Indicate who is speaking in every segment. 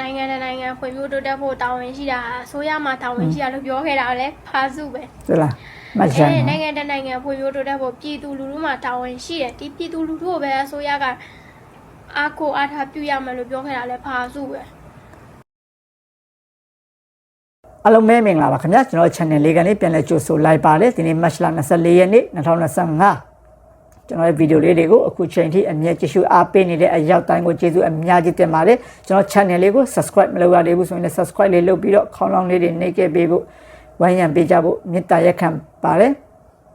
Speaker 1: နိုင်ငံတစ်နိုင်ငံဖွံ့ဖြိုးတိုးတက်ဖို့တာဝန်ရှိတာအစိုးရမှာတာဝန်ရှိတာလို့ပြောခဲ့တာလည်းဖာစုပဲ
Speaker 2: ဟုတ်လားမတ်ချ
Speaker 1: အဲ
Speaker 2: မ်း
Speaker 1: နိုင်ငံတစ်နိုင်ငံဖွံ့ဖြိုးတိုးတက်ဖို့ပြည်သူလူထုမှာတာဝန်ရှိတယ်ဒီပြည်သူလူထုကိုပဲအစိုးရကအားကိုအားထားပြုရမယ်လို့ပြောခဲ့တာလည်းဖာစုပဲ
Speaker 2: အားလုံးပဲမင်္ဂလာပါခင်ဗျာကျွန်တော် channel လေးကနေပြန်လဲကြိုဆိုလိုက်ပါတယ်ဒီနေ့ match လ24ရက်နေ့2025 ကျွန်တော်ရဲ့ဗီဒီယိုလေးတွေကိုအခုချိန်ထိအမြဲကြည့်ရှုအားပေးနေတဲ့အရောက်တိုင်းကိုကျေးဇူးအများကြီးတင်ပါတယ်ကျွန်တော် channel လေးကို subscribe မလုပ်ရသေးဘူးဆိုရင်လည်း subscribe လေးလုပ်ပြီးတော့ခေါင်းလောင်းလေးတွေနှိပ်ခဲ့ပေးဖို့ဝိုင်းရံပေးကြဖို့မေတ္တာရက်ခံပါတယ်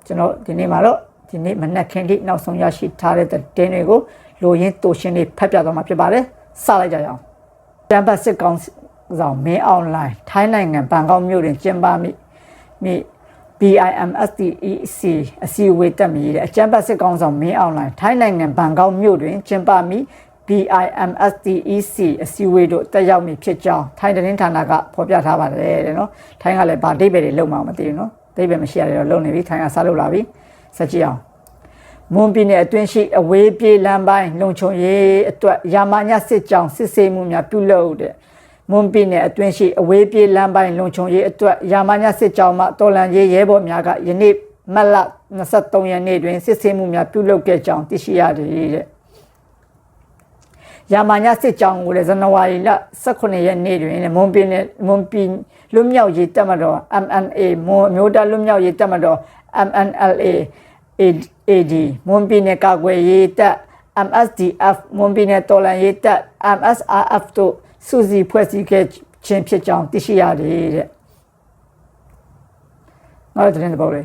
Speaker 2: ကျွန်တော်ဒီနေ့မှာတော့ဒီနေ့မနက်ခင်းထိနောက်ဆုံးရရှိထားတဲ့တင်းတွေကိုလိုရင်းတူရှင်းလေးဖတ်ပြသွားမှာဖြစ်ပါတယ်စလိုက်ကြရအောင်တမ်ပတ်စစ်ကောင်ဆောင်မင်းအွန်လိုင်းထိုင်းနိုင်ငံဘန်ကောက်မြို့တွင်ကျင်းပမိမိ BIMSTEC အစည်းအဝေးတက်မီတဲ့အကျန်းပတ်စစ်ကောင်ဆောင်မင်းအွန်လိုင်းထိုင်းနိုင်ငံဘန်ကောက်မြို့တွင်ကျင်းပမိ BIMSTEC အစည်းအဝေးတို့တက်ရောက်မည်ဖြစ်ကြောင်းထိုင်းသတင်းဌာနကဖော်ပြထားပါတယ်တဲ့နော်ထိုင်းကလည်းဗာဒိဗေတွေလုံမှာမသိဘူးနော်ဒိဗေမရှိရတယ်တော့လုံနေပြီထိုင်းကစားလို့လာပြီစက်ကြည့်အောင်မွန်ပြည်နယ်အတွင်းရှိအဝေးပြေးလမ်းပိုင်းလုံခြုံရေးအတွက်ရာမညစစ်ကြောင်စစ်ဆေးမှုများပြုလုပ်တဲ့ မွန်ပြည်နယ်အတွင်းရှိအဝေးပြေးလမ်းပိုင်းလုံခြုံရေးအတွက်ရာမညစစ်ကြောင်မှတော်လန်ရေးရဲဘော်များကယနေ့မတ်လ23ရက်နေ့တွင်စစ်ဆေးမှုများပြုလုပ်ခဲ့ကြောင်းသိရှိရတယ်တဲ့ရာမညစစ်ကြောင်ကိုလည်းဇန်နဝါရီလ18ရက်နေ့တွင်မွန်ပြည်နယ်မွန်ပြည်လွတ်မြောက်ရေးတပ်မတော် MNA မွန်အမျိုးသားလွတ်မြောက်ရေးတပ်မတော် MNLA AD မွန်ပြည်နယ်ကာကွယ်ရေးတပ် MSDF မွန်ပြည်နယ်တော်လှန်ရေးတပ် MSRF တို့ စုစည်းဖွဲ့စည်းခဲ့ခြင်းဖြစ်ကြောင်းသိရှိရတယ်တဲ့။နောက်တဲ့တဲ့ပေါ့လေ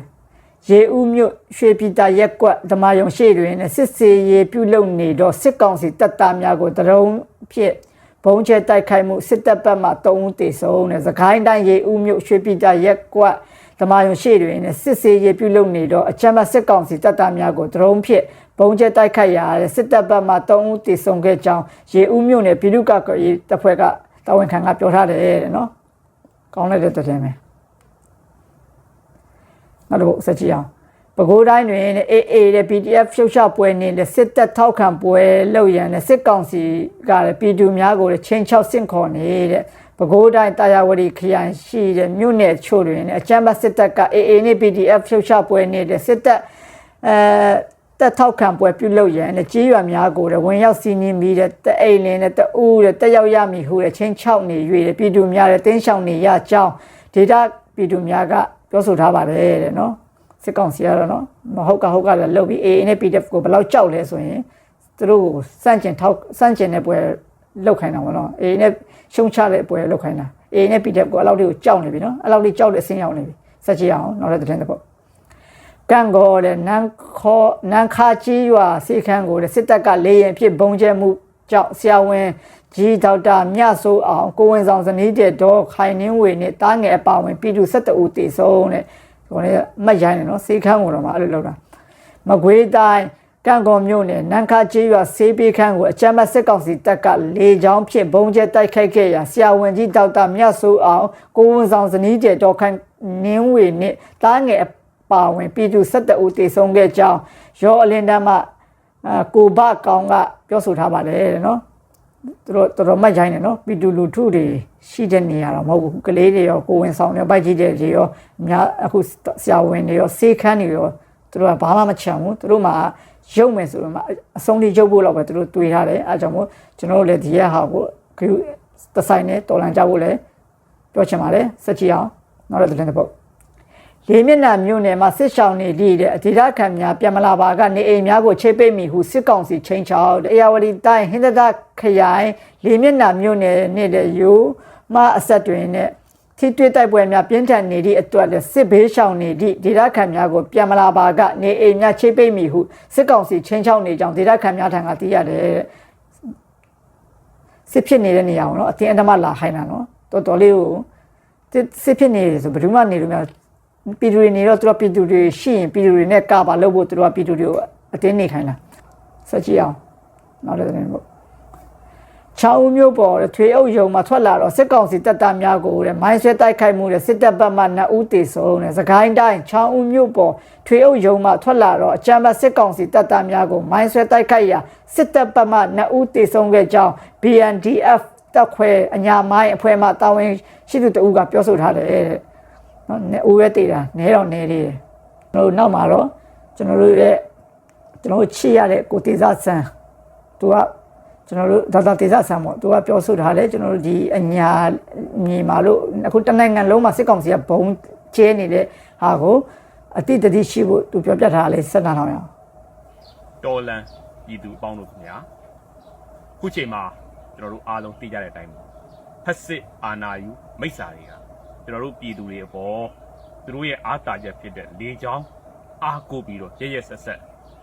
Speaker 2: ရေဦးမြို့ရွှေပြည်တာရက်ကွက်ဓမ္မယုံရှိတွင်စစ်စေးရေပြုလုပ်နေတော့စစ်ကောင်စီတပ်သားများကိုတရုံဖြစ်ဘုံကျဲတိုက်ခိုက်မှုစစ်တပ်ဘက်မှ3ဦးသေဆုံးတဲ့သခိုင်းတိုင်းရေဦးမြို့ရွှေပြည်တာရက်ကွက်ဓမ္မယုံရှိတွင်စစ်စေးရေပြုလုပ်နေတော့အချမ်းမစစ်ကောင်စီတပ်သားများကိုတရုံဖြစ် ဘုံကျဲတိုက်ခိုက်ရာစစ်တပ်ဘက်မှ3ဦးသေဆုံးခဲ့ကြောင်းရေဦးမြို့နယ်ပြည်သူ့ကကွယ်ရေးတပ်ဖွဲ့ကတာဝန်ခံကပြောထားတယ်တဲ့နော်။ကောင်းလိုက်တဲ့တဲ့ပဲ။နောက်တစ်ခုဆက်ကြည့်အောင်ပဲခူးတိုင်းတွင်အေးအေးတဲ့ PDF ဖြုတ်ချပွဲနေတဲ့စစ်တပ်ထောက်ခံပွဲလုပ်ရန်နဲ့စစ်ကောင်စီကလည်းပြည်သူများကိုလည်းချင်းချောက်ဆင့်ခေါ်နေတဲ့ပဲခူးတိုင်းတာယာဝတီခရိုင်ရှိတဲ့မြို့နယ်ချို့တွင်အကြမ်းဖက်စစ်တပ်ကအေးအေးနဲ့ PDF ဖြုတ်ချပွဲနေတဲ့စစ်တပ်အဲ တက်ထောက်ခံပွဲပြုလုပ်ရန်နဲ့ကြေးရွာများကိုလည်းဝင်ရောက်စီးနင်းပြီးတဲ့တအိမ်လင်းနဲ့တအူးတဲ့တက်ရောက်ရမည်ဟုတဲ့ချင်းချောက်နေ၍တဲ့ပြည်သူများလည်းတင်းရှောင်နေရကြောင်းဒေတာပြည်သူများကပြောဆိုထားပါတယ်တဲ့နော်စစ်ကောင်စီကတော့နော်မဟုတ်ကဟုတ်ကလည်းလုတ်ပြီး AA နဲ့ PDF ကိုဘယ်လောက်ကြောက်လဲဆိုရင်သူတို့ကိုစန့်ကျင်ထောက်စန့်ကျင်တဲ့ပွဲလုတ်ခိုင်းတာပေါ့နော် AA နဲ့ရှုံချတဲ့ပွဲလုတ်ခိုင်းတာ AA နဲ့ PDF ကိုအဲ့လောက်လေးကိုကြောက်နေပြီနော်အဲ့လောက်လေးကြောက်တဲ့အဆင်းရောက်နေပြီစက်ကြည့်အောင်နောက်တဲ့သတင်းတစ်ပုဒ် ကံကောတဲ့နန်ခေါ်နန်ခါကြီးရွာစေခန်းကိုတဲ့စစ်တပ်ကလေရင်ဖြစ်ဘုံကျဲမှုကြောင့်ဆရာဝန်ကြီးဒေါက်တာမြဆိုးအောင်ကိုဝင်ဆောင်ဇနီးတဲ့ဒေါ်ခိုင်နှင်းဝေနဲ့တားငယ်အပါဝင်ပြည်သူ12ဦးတည်ဆုံးတဲ့ဟိုလည်းမှတ်ရိုင်းတယ်နော်စေခန်းကိုတော့မှအဲ့လိုလုပ်တာမကွေးတိုင်းကံကော်မြို့နယ်နန်ခါကြီးရွာစေးပေးခန်းကိုအကြမ်းဖက်စစ်ကောင်စီတပ်ကလေကြောင်းဖြင့်ဘုံကျဲတိုက်ခိုက်ခဲ့ရာဆရာဝန်ကြီးဒေါက်တာမြဆိုးအောင်ကိုဝင်ဆောင်ဇနီးတဲ့ဒေါ်ခိုင်နှင်းဝေနဲ့တားငယ်အ ပါဝင်ပြည်သူ12ဦးတည်ဆုံးခဲ့ကြောင်းရောအလင်းတန်းမှအာကိုဘကောင်ကပြောဆိုထားပါတယ်တဲ့နော်သူတို့တော်တော်မှတ်ရိုင်းတယ်နော်ပီတူလူထုတွေရှိတဲ့နေရာတော့မဟုတ်ဘူးကလေးတွေရောကိုဝင်ဆောင်တွေဘိုက်ကြီးတွေရောအများအခုဆရာဝန်တွေရောစေခန်းတွေရောသူတို့ကဘာမှမချမ်းဘူးသူတို့မှရုပ်မယ်ဆိုတော့မှအဆုံးထိရုပ်ဖို့တော့ပဲသူတို့တွေးထားတယ်အဲကြောင့်မို့ကျွန်တော်တို့လည်းဒီရက်ဟာကိုခရူတဆိုင်နဲ့တော်လန်ကြဖို့လည်းပြောချင်ပါတယ်စက်ကြည့်အောင်နောက်တော့သတင်းတစ်ပုဒ် လေးမျက်နှာမြို့နယ်မှာစစ်ဆောင်နေလိတဲ့အဓိရခံများပြန်မလာပါကနေအိမ်များကိုချိတ်ပိတ်မိဟုစစ်ကောင်စီချင်းချောက်တရားဝတီတိုင်းဟင်္ဒဒခရိုင်လေးမျက်နှာမြို့နယ်နေတဲ့ယူမအဆက်တွင်နဲ့ထိတွေ့တိုက်ပွဲများပြင်းထန်နေသည့်အတွက်လည်းစစ်ဘေးရှောင်နေသည့်ဒေသခံများကိုပြန်မလာပါကနေအိမ်များချိတ်ပိတ်မိဟုစစ်ကောင်စီချင်းချောက်နေကြောင်းဒေသခံများထံကသိရတယ်တဲ့စစ်ဖြစ်နေတဲ့နေရာကိုနော်အတင်းအဓမ္မလာခိုင်းတာနော်တော်တော်လေးကိုစစ်စစ်ဖြစ်နေတယ်ဆိုဘယ်သူမှနေလို့မရ ပြည်သူတွေနေတော့သူတို့ပြည်သူတွေရှိရင်ပြည်သူတွေနဲ့ကပါလို့ဖို့သူတို့ကပြည်သူတွေကိုအတင်းနေခိုင်းတာဆက်ကြည့်အောင်နောက်လည်းသတင်းပေါ့ချောင်းမျိုးပေါ်ထွေအုပ်ယုံမှာထွက်လာတော့စစ်ကောင်စီတပ်သားများကိုတဲ့မိုင်းဆွဲတိုက်ခိုက်မှုတဲ့စစ်တပ်ဘက်မှ2ဦးတေဆုံးတဲ့စကိုင်းတိုင်းချောင်းဦးမျိုးပေါ်ထွေအုပ်ယုံမှာထွက်လာတော့အကြမ်းဖက်စစ်ကောင်စီတပ်သားများကိုမိုင်းဆွဲတိုက်ခိုက်ရာစစ်တပ်ဘက်မှ2ဦးတေဆုံးခဲ့ကြောင်း BNDF တက်ခွဲအညာမိုင်းအဖွဲမှာတာဝန်ရှိသူတဦးကပြောဆိုထားတယ်တဲ့ နော်နေဦးရဲတည်တာနဲတော့နဲလေးတယ်ကျွန်တော်တို့နောက်မှာတော့ကျွန်တော်တို့ရဲ့ကျွန်တော်တို့ချစ်ရတဲ့ကိုတေဇဆန်သူကကျွန်တော်တို့ဒါသာတေဇဆန်ပေါ့သူကပြောဆိုထားတယ်ကျွန်တော်တို့ဒီအညာမြေမှာလို့အခုတနိုင်ငံလုံးမှာစစ်ကောင်စီကဘုံကျဲနေတဲ့ဟာကိုအတိတ်တတိရှိဖို့သူပြောပြထားတယ်ဆက်တာတော့ရအောင်
Speaker 3: တော်လန်ပြည်သူအပေါင်းတို့ခင်ဗျာခုချိန်မှာကျွန်တော်တို့အားလုံးသိကြတဲ့အတိုင်းပေါ့ဖက်စစ်အာနာယူမိစ္ဆာတွေက ကျွန်တော်တို့ပြည်သူတွေအပေါ်သူတို့ရဲ့အားတာချက်ဖြစ်တဲ့လေကြောင်းအားကိုပြီးတော့ရရဆက်ဆက်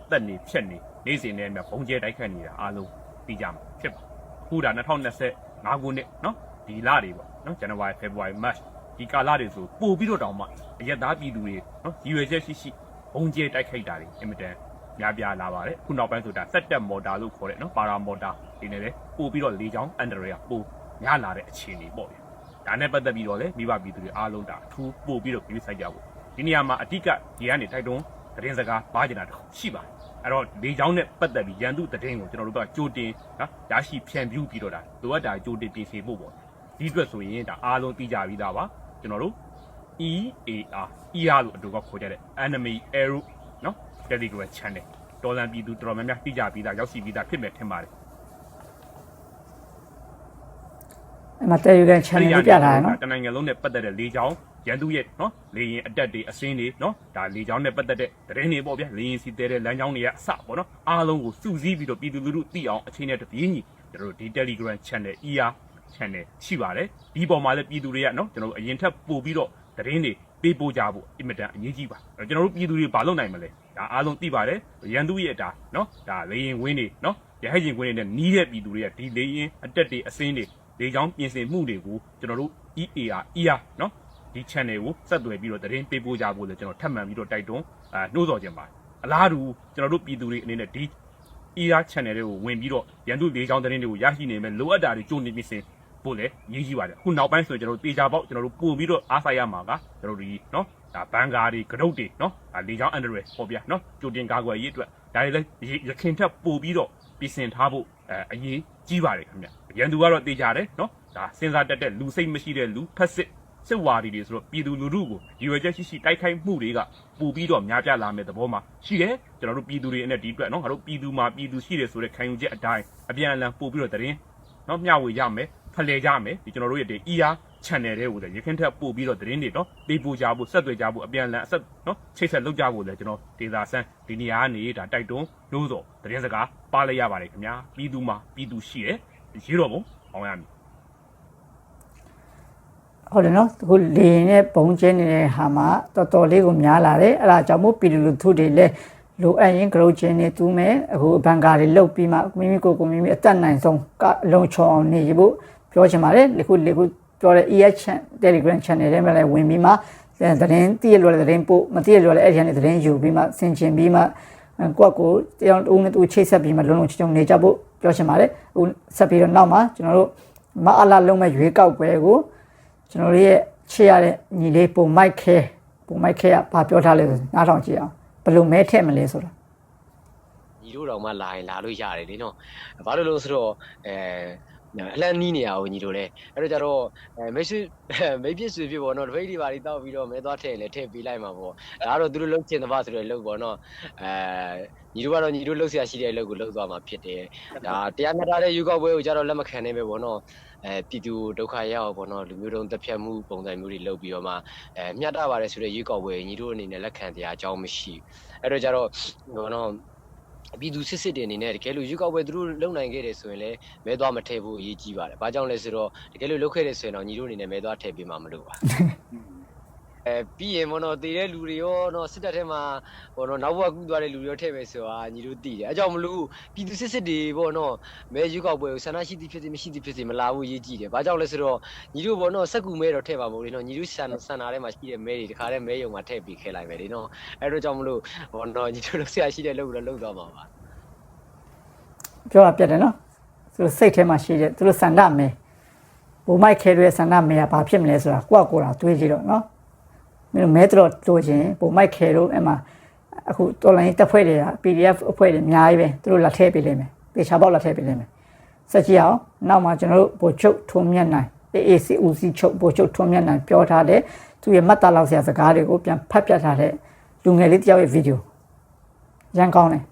Speaker 3: တက်နေဖြက်နေနေ့စဉ်နဲ့အမျှဘုံကျဲတိုက်ခတ်နေတာအားလုံးသိကြမှာဖြစ်ပါခုဒါ2025ခုနှစ်နော်ဒီလတွေပေါ့နော်ဇန်နဝါရီဖေဖော်ဝါရီမတ်ဒီကာလတွေဆိုပို့ပြီးတော့တောင်မှအရက်သားပြည်သူတွေနော်ရည်ရွယ်ချက်ရှိရှိဘုံကျဲတိုက်ခိုက်တာတွေအင်မတန်များပြားလာပါတယ်ခုနောက်ပိုင်းဆိုတာစက်တက်မော်တာလို့ခေါ်တဲ့နော်ပါရာမော်တာဒီနေလေပို့ပြီးတော့လေချောင်းအန်ဒရယ်ပို့များလာတဲ့အခြေအနေပေါ့ဗျာ ဒါနဲ့ပတ်သက်ပြီးတော့လေမိဘပြည်သူတွေအားလုံးဒါအထူးပို့ပြီးတော့ပြည်ဆိုင်ကြဖို့ဒီနေရာမှာအတိကဒီကနေထိုက်တုံးသတင်းစကားပါကြတာတခုရှိပါတယ်အဲ့တော့လေချောင်းနဲ့ပတ်သက်ပြီးရန်သူသတင်းကိုကျွန်တော်တို့ကကြိုတင်နော်ရရှိဖြန့်ပြူးပြီးတော့ဒါလိုအပ်တာကြိုတင်ပြင်ဆင်ဖို့ပေါ့ဒီအတွက်ဆိုရင်ဒါအားလုံးသိကြပြီးသားပါကျွန်တော်တို့ EAR ER လို့အတူကခေါ်ကြတဲ့ Enemy Arrow နော် Telegram Channel တော်လန်ပြည်သူတော်တော်များများသိကြပြီးသားရောက်ရှိပြီးသားဖြစ်မယ်ထင်ပါတယ်
Speaker 2: အဲ့မှာ Telegram channel လေးပြထားတယ်နော်
Speaker 3: တနိုင်ငံလုံးနဲ့ပတ်သက်တဲ့လေကြောင်းရန်သူရဲ့နော်လေရင်အတက်တွေအစင်းတွေနော်ဒါလေကြောင်းနဲ့ပတ်သက်တဲ့သတင်းတွေပေါ့ဗျာလေရင်စီတဲတဲ့လမ်းကြောင်းတွေကအစပေါ့နော်အားလုံးကိုစုစည်းပြီးတော့ပြည်သူလူထုသိအောင်အချိန်နဲ့တပြေးညီကျွန်တော်တို့ဒီ Telegram Channel ER Channel ရှိပါတယ်ဒီပေါ်မှာလည်းပြည်သူတွေကနော်ကျွန်တော်တို့အရင်ထက်ပို့ပြီးတော့သတင်းတွေပေးပို့ကြဖို့အင်မတန်အရေးကြီးပါအဲ့တော့ကျွန်တော်တို့ပြည်သူတွေဘာလုပ်နိုင်မလဲဒါအားလုံးသိပါတယ်ရန်သူရဲ့ဒါနော်ဒါလေရင်ဝင်းတွေနော်ရဟရင်ကွင်းတွေနဲ့နီးတဲ့ပြည်သူတွေကဒီလေရင်အတက်တွေအစင်းတွေ လေချောင်းပြင်ဆင်မှုတွေကိုကျွန်တော်တို့ EAR ER เนาะဒီ channel ကိုဆက်သွယ်ပြီးတော့သတင်းပေးပို့ကြဖို့လည်းကျွန်တော်ထပ်မံပြီးတော့တိုက်တွန်းအာနှိုးဆော်ခြင်းပါတယ်အလားတူကျွန်တော်တို့ပြည်သူတွေအနေနဲ့ဒီ ER channel တွေကိုဝင်ပြီးတော့ရန်သူလေချောင်းသတင်းတွေကိုရရှိနေမယ်လိုအပ်တာတွေကြိုနေပြင်ဆင်ဖို့လည်းရည်ကြီးပါတယ်အခုနောက်ပိုင်းဆိုရင်ကျွန်တော်တို့တေချာပေါက်ကျွန်တော်တို့ပို့ပြီးတော့အားဆိုင်ရမှာကကျွန်တော်တို့ဒီเนาะဒါဘန်ကားတွေကရုတ်တွေเนาะဒါလေချောင်းအန်ဒရယ်ဟောပြเนาะကြိုတင်ကာကွယ်ရေးအတွက်ဒါတွေလည်းရခင်ထက်ပို့ပြီးတော့ ပြင်ဆင်ထားဖို့အဲအရေးကြီးပါတယ်ခင်ဗျရန်သူကတော့တေချာတယ်နော်ဒါစဉ်းစားတတ်တဲ့လူစိတ်မရှိတဲ့လူဖက်စစ်စစ်ဝါဒီတွေဆိုတော့ပြည်သူလူထုကိုရွယ်ချက်ရှိရှိတိုက်ခိုက်မှုတွေကပူပြီးတော့များပြားလာမယ့်သဘောမှာရှိတယ်ကျွန်တော်တို့ပြည်သူတွေအနေနဲ့ဒီအတွက်နော်ငါတို့ပြည်သူမှာပြည်သူရှိတယ်ဆိုတဲ့ခံယူချက်အတိုင်းအပြန်အလှန်ပို့ပြီးတော့တရင်နော်မျှဝေရမယ်ဖလှယ်ကြမယ်ဒီကျွန်တော်တို့ရဲ့ဒီ ER channel တွေကိုလည်းရခင်ထက်ပို့ပြီးတော့တရင်တွေနော်ပေးပို့ကြဖို့ဆက်သွယ်ကြဖို့အပြန်အလှန်အဆက်နော်ချိတ်ဆက်လုပ်ကြဖို့လည်းကျွန်တော်ဒေတာဆန်းဒီနေရာကနေဒါတိုက်တွန်းလို့ဆိုတရင်စကားပါလိုက်ရပါတယ်ခင်ဗျာပြည်သူမှာပြည်သူရှိတယ်ရေတော့ဘုံအောင်ရမည်
Speaker 2: ဟုတ်တယ်နော်အခုလေရင်နဲ့ပုံကျင်းနေတဲ့ဟာမှာတော်တော်လေးကိုများလာတယ်အဲ့ဒါကြောင့်မို့ပြည်သူလူထုတွေလည်းလိုအပ်ရင် grow ချင်းနေတူးမယ်အခုဘန်ကာတွေလုတ်ပြီးမှမိမိကိုယ်ကိုမိမိအသက်နိုင်ဆုံးကအလုံးချောအောင်နေဖို့ပြောချင်ပါတယ်ဒီခုဒီခု ပြောတဲ့ EH chan Telegram channel ထဲမှာလည်းဝင်ပြီးမှသတင်းတည့်ရလို့လည်းသတင်းပို့မတည့်ရလို့လည်းအဲ့ဒီကနေသတင်းယူပြီးမှဆင်ခြင်ပြီးမှကိုယ့်ကိုတရားတူနဲ့တူချိတ်ဆက်ပြီးမှလုံးလုံးချုံချုံနေကြဖို့ပြောချင်ပါတယ်အခုဆက်ပြီးတော့နောက်မှာကျွန်တော်တို့မအလာလုံးမဲ့ရွေးကောက်ပွဲကိုကျွန်တော်တို့ရဲ့ချစ်ရတဲ့ညီလေးပုံမိုက်ခဲပုံမိုက်ခဲကဘာပြောထားလဲဆိုနားထောင်ကြည့်အောင်ဘယ်လိုမဲထည့်မလဲဆိုတာ
Speaker 4: ညီတို့တော့မှလာရင်လာလို့ရတယ်လေနော်ဘာလို့လို့ဆိုတော့အဲ အလန့်နီးနေရအောင်ညီတို့လေအဲ့တော့ကြတော့အဲမိတ်ဆွေမိတ်ပြစ်ဆွေဖြစ်ပေါ့နော်တပိတ်တွေပါတွေတောက်ပြီးတော့မဲသွားထည့်ရင်လည်းထည့်ပေးလိုက်မှာပေါ့ဒါကတော့သူတို့လုံးချင်တဲ့ဘာဆိုတဲ့လုံးပေါ့နော်အဲညီတို့ကတော့ညီတို့လုံးဆရာရှိတဲ့အလုပ်ကိုလုပ်သွားမှာဖြစ်တယ်ဒါတရားမျှတတဲ့ယူကောက်ပွဲကိုကြတော့လက်မခံနိုင်ပဲပေါ့နော်အဲပြည်သူဒုက္ခရောက်ပေါ့နော်လူမျိုးတုံးတစ်ဖြတ်မှုပုံစံမျိုးတွေလုပ်ပြီးတော့မှအဲမျှတပါတယ်ဆိုတဲ့ယူကောက်ပွဲညီတို့အနေနဲ့လက်ခံတရားအကြောင်းမရှိဘူးအဲ့တော့ကြတော့ဟိုနော် ပြည်သူစစ်စစ်တွေအနေနဲ့တကယ်လို့ရွေးကောက်ပွဲသူတို့လုံနိုင်ခဲ့တယ်ဆိုရင်လည်းမဲသွားမထည့်ဖို့အရေးကြီးပါတယ်။ဘာကြောင့်လဲဆိုတော့တကယ်လို့လုပ်ခဲ့တယ်ဆိုရင်တော့ညီတို့အနေနဲ့မဲသွားထည့်ပေးမှာမလို့ပါ။ အဲပြီးရင်ဘောနော်တည်တဲ့လူတွေရောနော်စစ်တပ်ထဲမှာဘောနော်နောက်ဘဝကူးသွားတဲ့လူတွေရောထည့်မယ်ဆိုတာညီတို့သိတယ်။အဲကြောင့်မလို့ပြည်သူစစ်စစ်တွေဘောနော်မဲရွေးကောက်ပွဲကိုဆန္ဒရှိသည်ဖြစ်စေမရှိသည်ဖြစ်စေမလာဘူးအရေးကြီးတယ်။ဘာကြောင့်လဲဆိုတော့ညီတို့ဘောနော်စက်ကူမဲတော့ထည့်ပါမို့လေနော်ညီတို့ဆန္ဒဆန္ဒထဲမှာရှိတဲ့မဲတွေတခါတည်းမဲယုံမှာထည့်ပေးခဲ့လိုက်မယ်လေနော်။အဲတော့ကြောင့်မလို့ဘောနော်ညီတို့ဆရာရှိတဲ့လုပ်တော့လုပ်သွားမှာပါ။
Speaker 2: ပြောတာပြတ်တယ်နော်သူတို့စိတ်ထဲမှာရှိတဲ့သူတို့စန္ဒမဲပုံမိုက်ခဲတဲ့စန္ဒမဲကဘာဖြစ်မလဲဆိုတာကိုယ့်ကိုယ်တာတွေးကြည့်တော့နော် မင်းတို့မဲတော့တို့ချင်းပုံမိုက်ခဲတော့အဲ့မှာအခုတော်လိုင်းတက်ဖွဲ့တွေက PDF အဖွဲ့တွေအများကြီးပဲသူတို့လက်ထည့်ပေးလိမ့်မယ်ပေချာပေါက်လက်ထည့်ပေးလိမ့်မယ်ဆက်ကြည့်အောင်နောက်မှာကျွန်တော်တို့ဗိုလ်ချုပ်ထုံးမြတ်နိုင် AAC ဦးစီးချုပ်ဗိုလ်ချုပ်ထုံးမြတ်နိုင်ပြောထားတဲ့သူရဲ့မှတ်သားလောက်ဆရာစကားတွေကိုပြန်ဖတ်ပြထားတဲ့လူငယ်လေးတစ်ယောက်ရဲ့ဗီဒီယိုရန်ကောင်းတယ်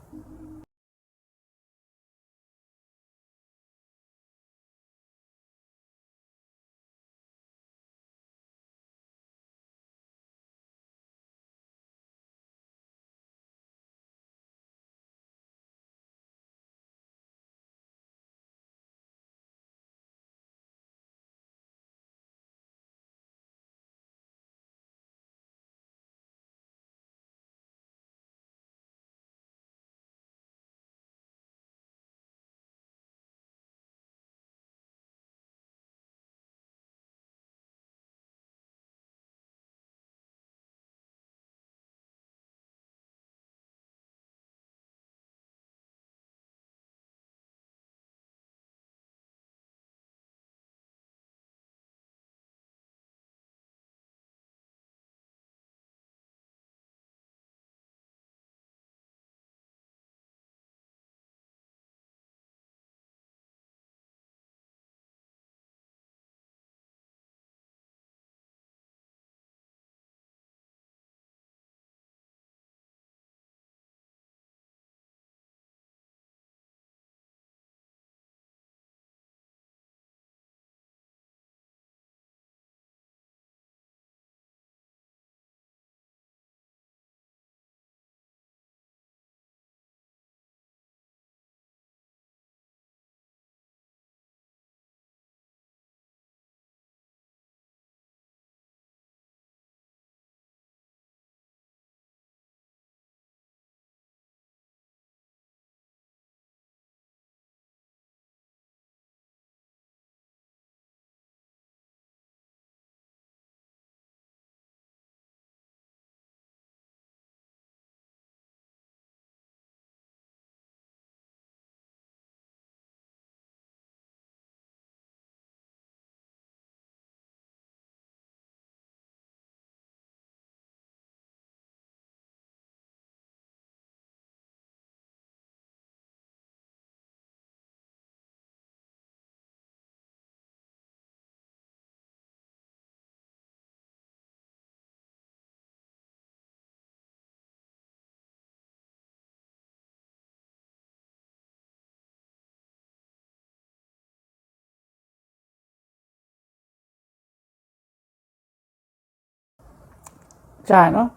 Speaker 2: ကြားရနော်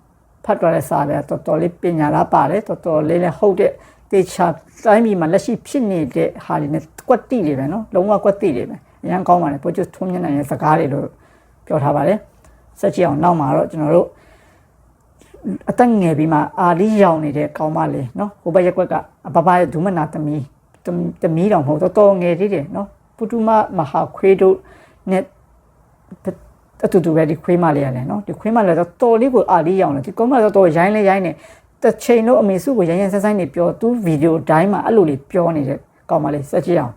Speaker 2: ဖတ်သွားတဲ့စာတွေကတော်တော်လေးပညာလားပါတယ်တော်တော်လေးလည်းဟုတ်တဲ့တေချာတိုင်းပြည်မှာလက်ရှိဖြစ်နေတဲ့ဟာတွေနဲ့ကွက်တိတွေပဲနော်လုံးဝကွက်တိတွေပဲအရန်ကောင်းပါတယ်ပို့ချထုံးမျက်နှာရဲ့စကားတွေလို့ပြောထားပါတယ်ဆက်ကြည့်အောင်နောက်မှာတော့ကျွန်တော်တို့အသက်ငယ်ပြီးမှအာလီရောင်နေတဲ့ကောင်းမလေးနော်ဟိုဘက်ရက်ကွက်ကဘဘရဲ့ဒုမနာသမီးသမီးတော်မဟုတ်တော့တော်ငယ်သေးတယ်နော်ပုတုမမဟာခွေးတို့နဲ့ အတူတူပဲဒီခွေးမလေးရတယ်နော်ဒီခွေးမလေးတော့တော်လေးကိုအာလေးရောင်တယ်ဒီကောမတော့တော်ရိုင်းလဲရိုင်းနေတစ်ချိန်လုံးအမေစုကိုရိုင်းရိုင်းဆန်းဆန်းနေပြောသူဗီဒီယိုတိုင်းမှာအဲ့လိုလေးပြောနေတဲ့ကောင်းမလေးစက်ကြည့်အောင်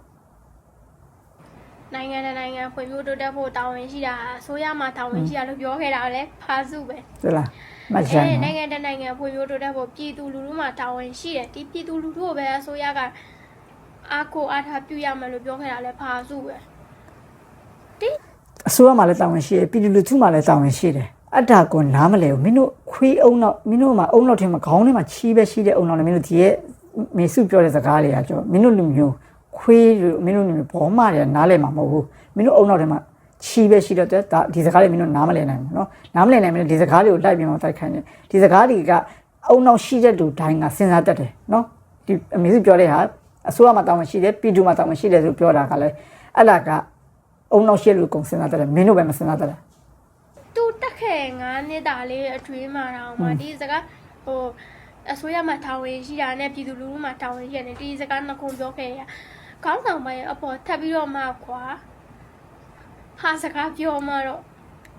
Speaker 1: နိုင်ငံနဲ့နိုင်ငံဖွံ့ဖြိုးတိုးတက်ဖို့တာဝန်ရှိတာအစိုးရမှာတာဝန်ရှိတာလို့ပြောခဲ့တာလည်းဖာစုပဲ
Speaker 2: ဟုတ်လားမတ်ချန်
Speaker 1: အဲ
Speaker 2: နော်
Speaker 1: နိုင်ငံတဲ့နိုင်ငံဖွံ့ဖြိုးတိုးတက်ဖို့ပြည်သူလူထုမှာတာဝန်ရှိတယ်ဒီပြည်သူလူထုကိုပဲအစိုးရကအားကိုအားထားပြုရမယ်လို့ပြောခဲ့တာလည်းဖာစုပဲ
Speaker 2: အစိုးရမှလည်းတာဝန်ရှိတယ်ပြည်သူလူထုမှလည်းတာဝန်ရှိတယ်အတ္တကောနားမလဲဘူးမင်းတို့ခွေးအုံတော့မင်းတို့မှာအုံတော့ထင်မှာခေါင်းထဲမှာချီးပဲရှိတဲ့အုံတော့လည်းမင်းတို့ဒီရဲ့မေစုပြောတဲ့စကားတွေကကြောမင်းတို့လူမျိုးခွေးတို့မင်းတို့လူမျိုးဘောမတွေကနားလဲမှာမဟုတ်ဘူးမင်းတို့အုံတော့ထဲမှာချီးပဲရှိတော့တဲ့ဒီစကားတွေမင်းတို့နားမလဲနိုင်ဘူးနော်နားမလဲနိုင်မင်းတို့ဒီစကားတွေကိုလိုက်ပြီးမှတိုက်ခိုင်းတယ်ဒီစကားတွေကအုံတော့ရှိတဲ့လူတိုင်းကစဉ်းစားတတ်တယ်နော်ဒီအမေစုပြောတဲ့ဟာအစိုးရမှာတာဝန်ရှိတယ်ပြည်သူမှာတာဝန်ရှိတယ်ဆိုပြောတာကလည်းအဲ့ဒါက အုံတော့ရှိလူကုန်စဉ်းစားတတ်တယ်မင်းတို့ပဲမစဉ်းစားတတ်တယ်
Speaker 1: သူတက်ခဲ့ငါးနှစ်တာလေးအထွေးမှာတော့မှဒီစကားဟိုအစိုးရမှာတာဝန်ရှိတာနဲ့ပြည်သူလူထုမှာတာဝန်ရှိတယ်ဒီစကားနှစ်ခုပြောခဲ့ရခေါင်းဆောင်ပိုင်းအပေါ်ထပ်ပြီးတော့မှကွာဟာစကားပြောမှတော့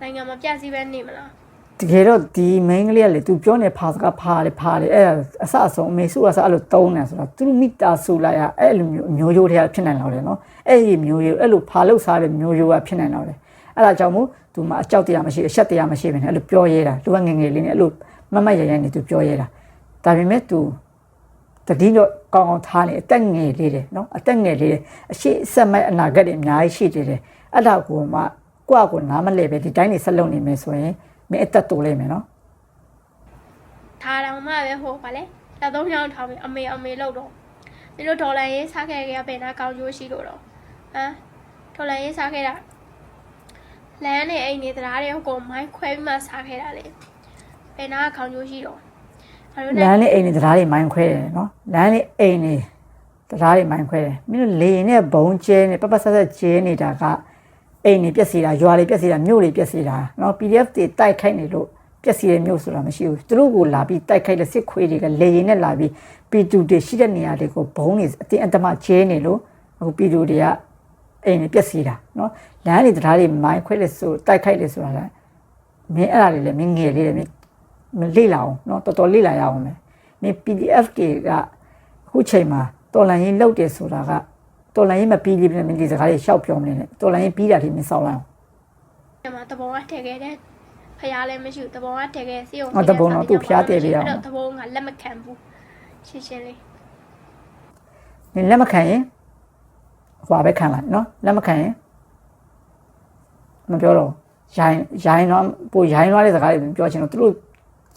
Speaker 1: နိုင်ငံမှာပြည့်စည်ပဲနေမလား
Speaker 2: တကယ်တော့ဒီ main ကလေးကလေ तू ပြောနေဖာစကားဖားလေဖားလေအဲ့ဒါအဆအဆုံးအမေစုကစအဲ့လိုတုံးနေဆိုတော့သူမိတာဆူလိုက်ရအဲ့လိုမျိုးမျိုးရိုးတွေကဖြစ်နိုင်တော့တယ်နော်အဲ့ဒီမျိုးရိုးအဲ့လိုဖာလို့စားတဲ့မျိုးရိုးကဖြစ်နိုင်တော့တယ်အဲ့ဒါကြောင့်မို့ तू မှာအကြောက်တရားမရှိအဆက်တရားမရှိဘဲနဲ့အဲ့လိုပြောရဲတာ तू ကငယ်ငယ်လေးနဲ့အဲ့လိုမမတ်ရရနဲ့ तू ပြောရဲတာဒါပေမဲ့ तू တတိတော့ကောင်းကောင်းထားနေအသက်ငယ်လေးတယ်နော်အသက်ငယ်လေးတယ်အရှိအဆက်မဲ့အနာဂတ်တွေအများကြီးရှိသေးတယ်အဲ့ဒါကိုမှကိုယ့်အကိုနားမလဲပဲဒီတိုင်းနေဆက်လုပ်နေမယ်ဆိုရင် မင်းအသက်တိုးလိမ့်မယ်နော်
Speaker 1: ထားတောင်မှပဲဟိုပါလေလက်သုံးချောင်းထောင်ပြီးအမေအမေလို့တော့ဒီလိုဒေါ်လာရေးစားခဲ့ကြဘယ်နာကောင်းကျိုးရှိလို့တော့ဟမ်ဒေါ်လာရေးစားခဲ့တာလမ်းနဲ့အိမ်နေတရားတွေဟိုမိုင်းခွဲပြီးမှစားခဲ့တာလေဘယ်နာကောင်းကျိုးရှိတော့ဘာလို့
Speaker 2: လ
Speaker 1: လဲ
Speaker 2: မ်းနဲ့အိမ်နဲ့တရားတွေမိုင်းခွဲတယ်နော်လမ်းနဲ့အိမ်နဲ့တရားတွေမိုင်းခွဲတယ်မင်းတို့လေရင်နဲ့ဘုံကျဲနဲ့ပပဆက်ဆက်ကျဲနေတာက အိမ်တွေပျက်စီးတာရွာတွေပျက်စီးတာမြို့တွေပျက်စီးတာနော် PDF တွေတိုက်ခိုက်နေလို့ပျက်စီးတဲ့မြို့ဆိုတာမရှိဘူးသူတို့ကိုလာပြီးတိုက်ခိုက်တဲ့စစ်ခွေးတွေကလေရင်နဲ့လာပြီးပြည်သူတွေရှိတဲ့နေရာတွေကိုဘုံနေအတင်းအဓမ္မကျဲနေလို့အခုပြည်သူတွေကအိမ်တွေပျက်စီးတာနော်လမ်းတွေတရားတွေမိုင်းခွဲလေဆိုတိုက်ခိုက်လေဆိုတာလည်းမင်းအဲ့ဒါတွေလည်းမင်းငယ်လေးတယ်မင်းမလေ့လာအောင်နော်တော်တော်လေ့လာရအောင်မယ်မင်း PDF တွေကအခုချိန်မှာတော်လန်ရင်လောက်တယ်ဆိုတာက တော်လိုင်းမပြီးလေးပြန်မင်းဒီစကားလေးရှောက်ပြောမနေနဲ့တော်လိုင်းပြီးတာလေးမင်းဆောင်လိုက်အောင်
Speaker 1: ညမှာတဘောကထည့်ခဲ့တဲ့ဖျားလည်းမရှိဘူးတဘောကထည့်ခဲ့စီအောင်
Speaker 2: ဟောတဘောတော့သူ့ဖျားတည့်ပြီးအောင်
Speaker 1: တဘောကလက်မခံဘူးရှင်းရှင်းလေး
Speaker 2: နင်လက်မခံရင်ဟွာပဲခံလိုက်နော်လက်မခံရင်မပြောတော့ရိုင်းရိုင်းတော့ပိုရိုင်းသွားတဲ့စကားတွေပြောချင်တော့သူတို့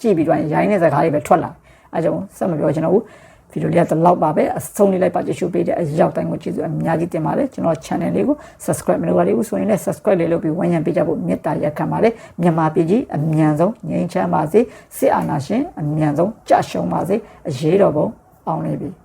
Speaker 2: ကြည့်ပြီးတော့ရိုင်းတဲ့စကားတွေပဲထွက်လာအဲကြောင့်ဆက်မပြောချင်တော့ဘူး ဗီဒီယိုလေးကတော့လောက်ပါပဲအဆုံးလေးလိုက်ပါကြည့်ရှုပေးတဲ့အရောက်တိုင်းကိုကျေးဇူးအများကြီးတင်ပါတယ်ကျွန်တော် channel လေးကို subscribe မလုပ်ရသေးဘူးဆိုရင်လည်း subscribe လေးလုပ်ပြီးဝန်ရံပေးကြဖို့မေတ္တာရက်ခံပါတယ်မြန်မာပြည်ကြီးအမြန်ဆုံးငြိမ်းချမ်းပါစေစစ်အာဏာရှင်အမြန်ဆုံးကြရှုံးပါစေအရေးတော်ပုံအောင်နေပြီ